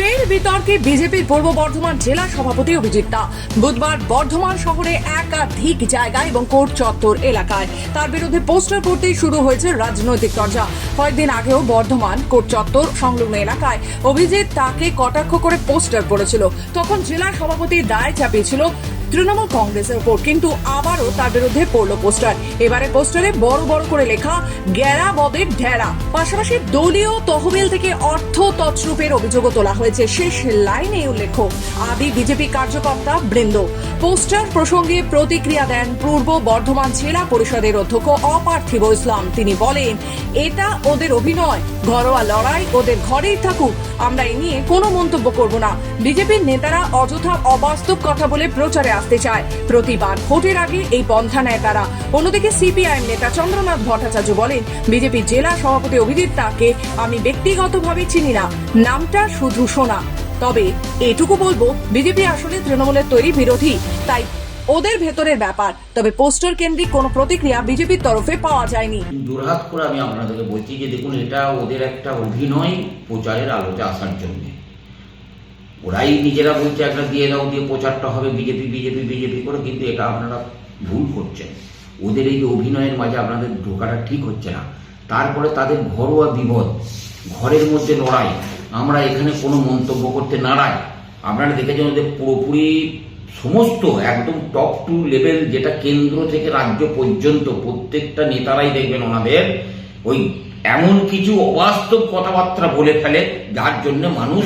ফের বিতর্কে বিজেপির পূর্ব বর্ধমান জেলা সভাপতি অভিজিৎ দা বুধবার বর্ধমান শহরে একাধিক জায়গায় এবং কোর্ট চত্বর এলাকায়। তার বিরুদ্ধে পোস্টার করতেই শুরু হয়েছে রাজনৈতিক চর্চা। কয়েকদিন আগেও বর্ধমান কোর্ট চত্বর সংলগ্ন এলাকায় অভিজিৎ তাকে কটাক্ষ করে পোস্টার করেছিল তখন জেলা সভাপতি দায় চাপিয়েছিল তৃণমূল কংগ্রেসের উপর, কিন্তু আবারও তার বিরুদ্ধে পড়ল পোস্টার। এবারে পোস্টারে বড় বড় করে লেখা গ্যারা বদের ঢেরা। পাশাপাশি দলীয় তহবিল থেকে অর্থ তছরূপের অভিযোগও তোলা হয়েছে। শেষ লাইনে উল্লেখ। আদি বিজেপি কার্যকর্তা বৃন্দ। পোস্টার প্রসঙ্গে প্রতিক্রিয়া দেন পূর্ব বর্ধমান জেলা পরিষদের অধ্যক্ষ অপার্থিব ইসলাম। তিনি বলেন, এটা ওদের অভিনয়। ঘরোয়া লড়াই ওদের ঘরেই থাকুক। আমরা এ নিয়ে কোনো মন্তব্য করব না। বিজেপির নেতারা অযথা অবাস্তব কথা বলে প্রচারে আসতে চায়। প্রতিবার ভোটের আগে এই পন্থা নেয় তারা। অন্যদিকে সিপিআইএম নেতা চন্দ্রনাথ ভট্টাচার্য বলেন, বিজেপি জেলা সভাপতি অভিজিৎ তাকে আমি ব্যক্তিগতভাবে চিনি না। নামটা শুধু শোনা তবে এটুকু বলব, বিজেপি আসলে তৃণমূলের তৈরি বিরোধী। তাই ওদের ভেতরের ব্যাপার। তবে পোস্টার কেন্দ্রিক কোনো প্রতিক্রিয়া বিজেপির তরফে পাওয়া যায়নি। দুর্হাত করে আমি আপনাদেরকে বলছি যে দেখুন, এটা ওদের একটা অভিনয় প্রচারের আলোতে আসার জন্য। ওরাই নিজেরা বলছে একটা দিয়ে দাও, দিয়ে প্রচারটা হবে, বিজেপি বিজেপি বিজেপি করে, কিন্তু এটা আপনারা ভুল করছেন। ওদের এই অভিনয়ের মাঝে আপনাদের ঢোকাটা ঠিক হচ্ছে না। তারপরে তাদের ঘরোয়া বিপদ, ঘরের মধ্যে লড়াই, আমরা এখানে কোনো মন্তব্য করতে নারাজ। আপনারা দেখেছেন ওদের পুরোপুরি সমস্ত, একদম টপ টু লেভেল যেটা কেন্দ্র থেকে রাজ্য পর্যন্ত প্রত্যেকটা নেতারাই দেখবেন ওনাদের, ওই এমন কিছু অবাস্তব কথাবার্তা বলে ফেলে, যার জন্য মানুষ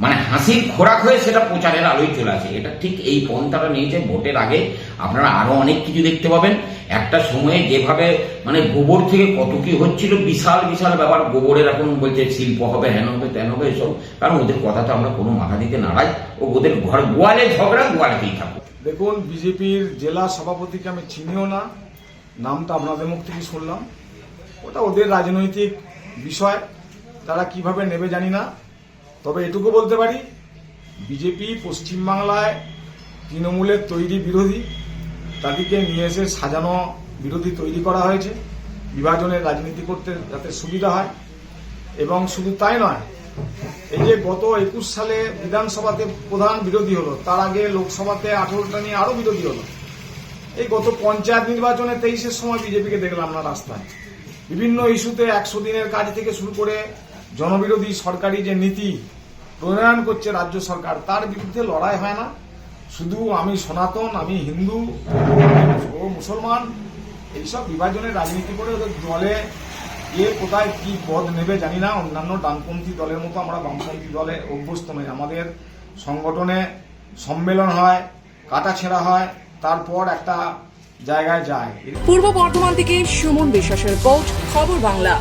মানে হাসির খোরাক হয়ে সেটা প্রচারের আলোয় চলে আসে। এটা ঠিক এই পন্থাটা নিয়েছে ভোটের আগে আপনারা আরও অনেক কিছু দেখতে পাবেন। একটা সময়ে যেভাবে মানে গোবর থেকে কত কি হচ্ছিল, বিশাল বিশাল ব্যাপার। গোবরের এখন বলছে শিল্প হবে হেন হবে তেন হবে, এসব। কারণ ওদের কথাতে আমরা কোনো মাথা দিতে নারাজ। ও ওদের ঘর গোয়ালে ঝগড়া গোয়ালেতেই থাকুক। দেখুন, বিজেপির জেলা সভাপতিকে আমি চিনিও না। নামটা আপনাদের মুখ থেকে শুনলাম। ওটা ওদের রাজনৈতিক বিষয়। তারা কীভাবে নেবে জানি না। তবে এটুকু বলতে পারি, বিজেপি পশ্চিমবাংলায় তৃণমূলের তৈরি বিরোধী, তাদেরকে নিয়ে এসে সাজানো বিরোধী তৈরি করা হয়েছে। বিভাজনের রাজনীতি করতে যাতে সুবিধা হয়। এবং শুধু তাই নয়, এই যে গত একুশ সালে বিধানসভাতে প্রধান বিরোধী হলো, তার আগে লোকসভাতে আঠারোটা নিয়ে আরও বিরোধী হলো। এই গত পঞ্চায়েত নির্বাচনে তেইশের সময় বিজেপিকে দেখলাম না রাস্তায়। বিভিন্ন ইস্যুতে একশো দিনের কাজ থেকে শুরু করে জনবিরোধী সরকারি যে নীতি প্রণয়ন করছে রাজ্য সরকার, তার বিরুদ্ধে লড়াই হয় না। শুধু আমি সনাতন, আমি হিন্দু ও মুসলমান, এইসব বিভাজনের রাজনীতি করে ওদের দলে কে কোথায় কি পদ নেবে জানি না। অন্যান্য ডানপন্থী দলের মতো আমরা বামপন্থী দলে অভ্যস্ত নই। আমাদের সংগঠনে সম্মেলন হয়, কাটা ছেঁড়া হয়, তারপর একটা জায়গায় যায়। পূর্ব বর্ধমান থেকে সুমন বিশ্বাসের রিপোর্ট, খবর বাংলা।